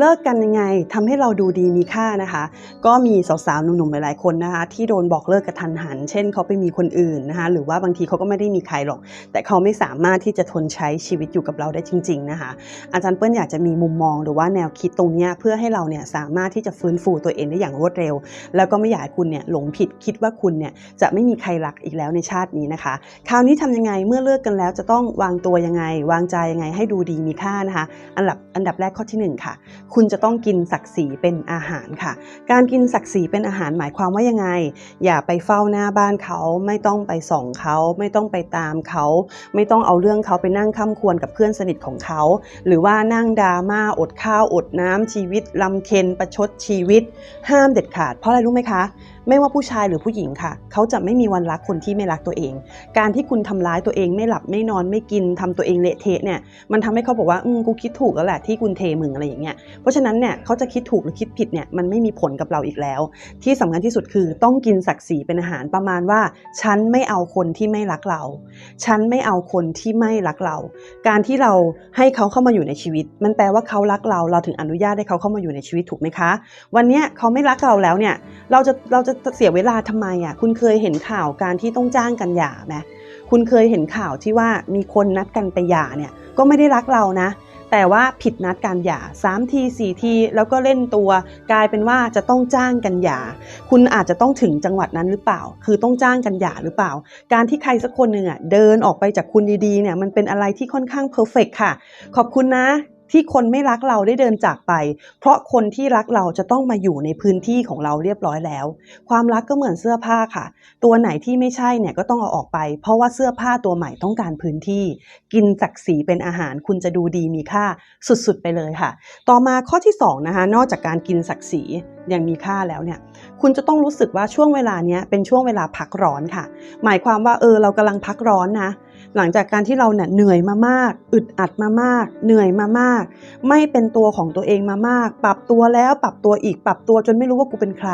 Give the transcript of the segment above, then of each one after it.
เลิกกันยังไงทำให้เราดูดีมีค่านะคะ ก็มีสาวๆหนุ่มๆหลายๆคนนะคะ ที่โดนบอกเลิกกระทันหัน เช่นเขาไปมีคนอื่นนะคะหรือว่าบางทีเขาก็ไม่ได้มีใครหรอก แต่เขาไม่สามารถที่จะทนใช้ชีวิตอยู่กับเราได้จริง ๆนะคะ อาจารย์เปิ้ลอยากจะมีมุมมองหรือว่าแนวคิดตรงนี้เพื่อให้เราเนี่ยสามารถที่จะฟื้นฟูตัวเองได้อย่างรวดเร็ว แล้วก็ไม่อยากให้คุณเนี่ยหลงผิดคิดว่าคุณเนี่ยจะไม่มีใครรักอีกแล้วในชาตินี้นะคะ คราวนี้ทำยังไงเมื่อเลิกกันแล้วจะต้องวางตัวยังไง วางใจยังไงให้ดูดีมีค่านะคะ อันดับอันดับแรกข้อที่หนึ่งค่ะคุณจะต้องกินศักดิ์ศรีเป็นอาหารค่ะ การกินศักดิ์ศรีเป็นอาหารหมายความว่ายังไง อย่าไปเฝ้าหน้าบ้านเขาไม่ต้องไปส่องเขาไม่ต้องไปตามเขา ไม่ต้องเอาเรื่องเขาไปนั่งค้ำควรกับเพื่อนสนิทของเขา หรือว่านั่งดราม่าอดข้าวอดน้ำชีวิตลำเค็ญประชดชีวิต ห้ามเด็ดขาดเพราะอะไรรู้ไหมคะไม่ว่าผู้ชายหรือผู้หญิงค่ะ เขาจะไม่มีวันรักคนที่ไม่รักตัวเอง การที่คุณทำร้ายตัวเองไม่หลับไม่นอนไม่กินทำตัวเองเละเทะเนี่ยมันทำให้เขาบอกว่าอืมกูคิดถูกแล้วแหละที่คุณเทมึงอะไรอย่างเงี้ยเพราะฉะนั้นเนี่ยเขาจะคิดถูกหรือคิดผิดเนี่ยมันไม่มีผลกับเราอีกแล้ว ที่สำคัญที่สุดคือต้องกินศักดิ์ศรีเป็นอาหารประมาณว่า ฉันไม่เอาคนที่ไม่รักเรา ฉันไม่เอาคนที่ไม่รักเรา การที่เราให้เขาเข้ามาอยู่ในชีวิต มันแปลว่าเขารักเราเราถึงอนุญาตให้เขาเข้ามาอยู่ในชีวิตถูกไหมคะ วันนี้เขาไม่รักเราแล้วเนี่ยเราจะเราจะเสียเวลาทำไมอะคุณเคยเห็นข่าวการที่ต้องจ้างกันหย่าไหมคุณเคยเห็นข่าวที่ว่ามีคนนัดกันไปหย่าเนี่ยก็ไม่ได้รักเรานะ แต่ว่าผิดนัดการหย่า3ที4ทีแล้วก็เล่นตัว กลายเป็นว่าจะต้องจ้างกันหย่า คุณอาจจะต้องถึงจังหวัดนั้นหรือเปล่า คือต้องจ้างกันหย่าหรือเปล่า การที่ใครสักคนหนึ่งอะเดินออกไปจากคุณดีๆเนี่ยมันเป็นอะไรที่ค่อนข้างเพอร์เฟกค่ะ ขอบคุณนะ ที่คนไม่รักเราได้เดินจากไป เพราะคนที่รักเราจะต้องมาอยู่ในพื้นที่ของเราเรียบร้อยแล้ว ความรักก็เหมือนเสื้อผ้าค่ะ ตัวไหนที่ไม่ใช่เนี่ยก็ต้องเอาออกไป เพราะว่าเสื้อผ้าตัวใหม่ต้องการพื้นที่ กินศักดิ์ศรีเป็นอาหาร คุณจะดูดีมีค่าสุดๆไปเลยค่ะ ต่อมาข้อที่สองนะคะนอกจากการกินศักดิ์ศรีอย่างมีค่าแล้วเนี่ย คุณจะต้องรู้สึกว่าช่วงเวลานี้เป็นช่วงเวลาพักร้อนค่ะ หมายความว่าเออเรากำลังพักร้อนนะ หลังจากการที่เราเนี่ยเหนื่อยมามาก อึดอัดมามาก เหนื่อยมามาก ไม่เป็นตัวของตัวเองมามาก ปรับตัวแล้วปรับตัวอีก ปรับตัวจนไม่รู้ว่ากูเป็นใคร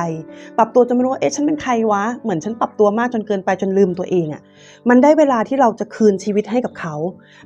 ปรับตัวจนไม่รู้ว่าเอ๊ะฉันเป็นใครวะ เหมือนฉันปรับตัวมากจนเกินไปจนลืมตัวเองอะ่ะ มันได้เวลาที่เราจะคืนชีวิตให้กับเขา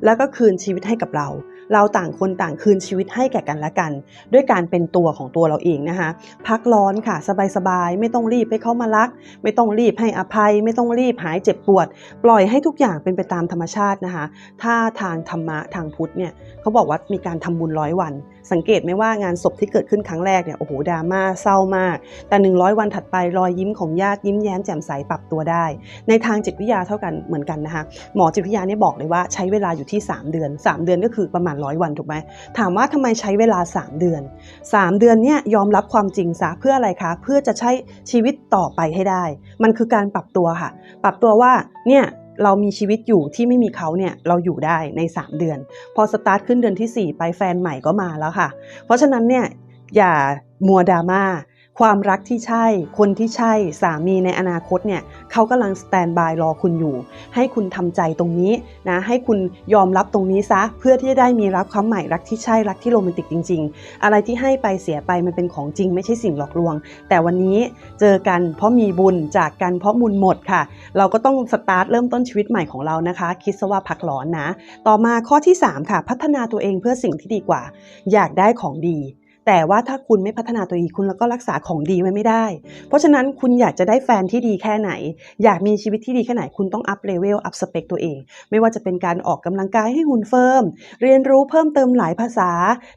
แล้วก็คืนชีวิตให้กับเรา เราต่างคนต่างคืนชีวิตให้แก่กันและกัน ด้วยการเป็นตัวของตัวเราเองนะคะ พักร้อนค่ะสบายๆไม่ต้องรีบให้เขามารัก ไม่ต้องรีบให้อภัย ไม่ต้องรีบหายเจ็บปวด ปล่อยให้ทุกอย่างเป็นไปตามธรรมชาตินะคะ ถ้าทางธรรมะทางพุทธเนี่ยเขาบอกว่ามีการทำบุญร้อยวัน สังเกตไหมว่างานศพที่เกิดขึ้นครั้งแรกเนี่ยโอ้โหดราม่าเศร้ามาก แต่ 100 วันถัดไปรอยยิ้มของญาติยิ้มแย้มแจ่มใสปรับตัวได้ ในทางจิตวิทยาเท่ากันเหมือนกันนะคะหมอจิตวิทยาเนี่ยบอกเลยว่าใช้เวลาอยู่ที่ 3 เดือน 3 เดือนก็คือประมาณร้อยวันถูกไหมถามว่าทำไมใช้เวลา 3 เดือน 3 เดือนเนี่ยยอมรับความจริงซะเพื่ออะไรคะเพื่อจะใช้ชีวิตต่อไปให้ได้ มันคือการปรับตัวค่ะ ปรับตัวว่าเนี่ย เรามีชีวิตอยู่ที่ไม่มีเขาเนี่ยเราอยู่ได้ใน 3 เดือน พอสตาร์ทขึ้นเดือนทีสี่4 ไปแฟนใหม่ก็มาแล้วค่ะ เพราะฉะนั้นเนี่ยอย่ามัวดราม่า ความรักที่ใช่ คนที่ใช่ สามีในอนาคตเนี่ยเขากำลังสแตนบายรอคุณอยู่ ให้คุณทำใจตรงนี้นะให้คุณยอมรับตรงนี้ซะ เพื่อที่จะได้มีรักความใหม่รักที่ใช่รักที่โรแมนติกจริง ๆ อะไรที่ให้ไปเสียไปมันเป็นของจริง ไม่ใช่สิ่งหลอกลวง แต่วันนี้เจอกันเพราะมีบุญจากกันเพราะบุญหมดค่ะ เราก็ต้องสตาร์ทเริ่มต้นชีวิตใหม่ของเรานะคะ คิดซะว่าพักร้อนนะ ต่อมาข้อที่ 3 ค่ะ พัฒนาตัวเองเพื่อสิ่งที่ดีกว่า อยากได้ของดี แต่ว่าถ้าคุณไม่พัฒนาตัวเองคุณแล้วก็รักษาของดีไว้ไม่ได้ เพราะฉะนั้นคุณอยากจะได้แฟนที่ดีแค่ไหน อยากมีชีวิตที่ดีแค่ไหน คุณต้องอัพเลเวลอัพสเปคตัวเอง ไม่ว่าจะเป็นการออกกำลังกายให้หุ่นเฟิร์ม เรียนรู้เพิ่มเติมหลายภาษา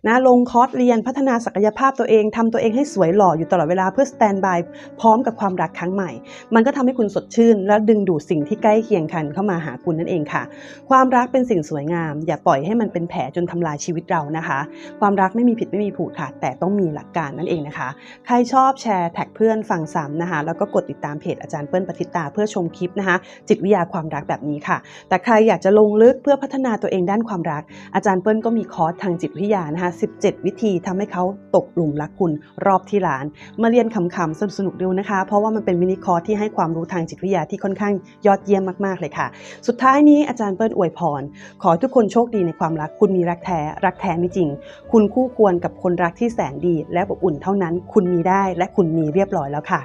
นะ ลงคอร์สเรียนพัฒนาศักยภาพตัวเองทำตัวเองให้สวยหล่ออยู่ตลอดเวลาเพื่อสแตนบายพร้อมกับความรักครั้งใหม่ มันก็ทำให้คุณสดชื่น และดึงดูดสิ่งที่ใกล้เคียงกันเข้ามาหาคุณนั่นเองค่ะ ความรักเป็นสิ่งสวยงาม อย่าปล่อยให้มันเป็นแผลจนทำลายชีวิตเรานะคะ ความรักไม่มีผิดไม่มีผูกค่ะแต่ต้องมีหลักการนั่นเองนะคะ ใครชอบแชร์แท็กเพื่อนฟังซ้ำนะคะ แล้วก็กดติดตามเพจอาจารย์เปิ้ลปฏิตาเพื่อชมคลิปนะคะ จิตวิทยาความรักแบบนี้ค่ะ แต่ใครอยากจะลงลึกเพื่อพัฒนาตัวเองด้านความรัก อาจารย์เปิ้ลก็มีคอร์สทางจิตวิทยานะคะ 17 วิธีทำให้เขาตกหลุมรักคุณรอบที่ร้าน มาเรียนขำๆสนุกๆดูนะคะ เพราะว่ามันเป็นมินิคอร์สที่ให้ความรู้ทางจิตวิทยาที่ค่อนข้างยอดเยี่ยมมากๆเลยค่ะ สุดท้ายนี้อาจารย์เปิ้ลอวยพร ขอทุกคนโชคดีในความรักคุณมีรักแท้รักแท้ไม่จริง คุณคู่ควรกับคนรักที่แสนดีและอบอุ่นเท่านั้น คุณมีได้และคุณมีเรียบร้อยแล้วค่ะ